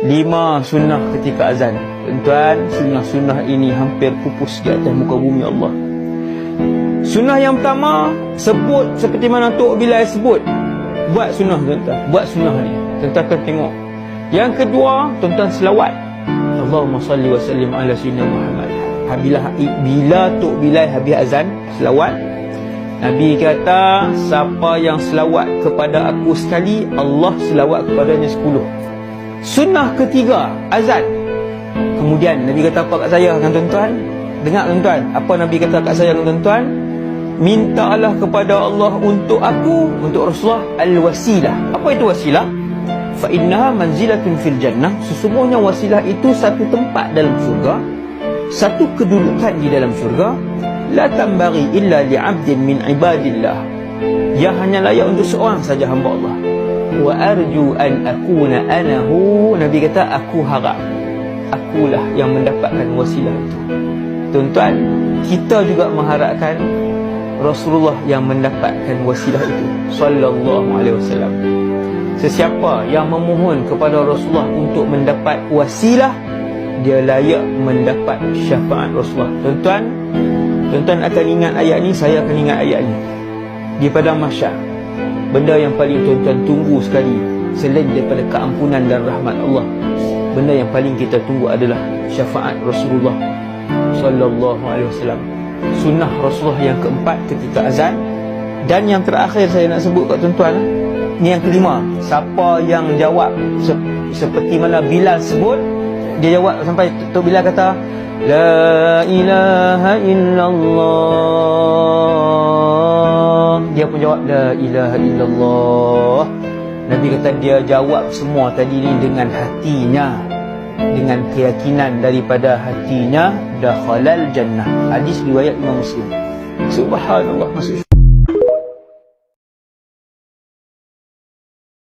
Lima sunnah ketika azan. Tuan-tuan Sunnah-sunnah ini hampir pupus di atas muka bumi Allah. Sunnah yang pertama Sebut seperti mana Tok Bilal sebut. Buat sunnah tuan-tuan. Buat sunnah ni. Tuan-tuan akan tengok. Yang kedua Tuan-tuan selawat. Allahumma salli wa sallim ala sayyidina Muhammad. Bila, bila Tok Bilal habis azan Selawat Nabi kata Siapa yang selawat kepada aku sekali Allah selawat kepadanya sepuluh Sunnah ketiga Azan. Kemudian Nabi kata apa kat saya dengan tuan-tuan? Dengar tuan-tuan Apa Nabi kata kat saya dengan tuan-tuan? Minta Allah kepada Allah untuk aku Untuk Rasulullah Al-Wasilah. Apa itu wasilah? Fa'innaha manzilatun fil jannah. Sesungguhnya wasilah itu satu tempat dalam surga Satu kedudukan di dalam surga La tambari illa li'abdin min ibadillah. Yang hanya layak untuk seorang saja hamba Allah wa arju an akuna anahu. Nabi kata aku harap. Akulah yang mendapatkan wasilah itu. Tuan-tuan kita juga mengharapkan Rasulullah yang mendapatkan wasilah itu. Sallallahu alaihi wasallam. Sesiapa yang memohon kepada Rasulullah untuk mendapat wasilah dia layak mendapat syafaat Rasulullah. Tuan-tuan tuan-tuan akan ingat ayat ni saya akan ingat ayat ni. Di padang mahsyar benda yang paling tuan-tuan tunggu sekali selain daripada keampunan dan rahmat Allah benda yang paling kita tunggu adalah syafaat Rasulullah sallallahu alaihi wasallam. Sunnah Rasulullah yang keempat ketika azan. Dan yang terakhir saya nak sebut kat tuan-tuan ni yang kelima. Siapa yang jawab se seperti mana Bilal sebut dia jawab sampai Tok Bilal kata la ilaha illallah dia pun jawab la ilaha illallah. Nabi kata dia jawab semua tadi ni dengan hatinya dengan keyakinan daripada hatinya dakhalal jannah hadis riwayat Imam Muslim. Subhanallah maksud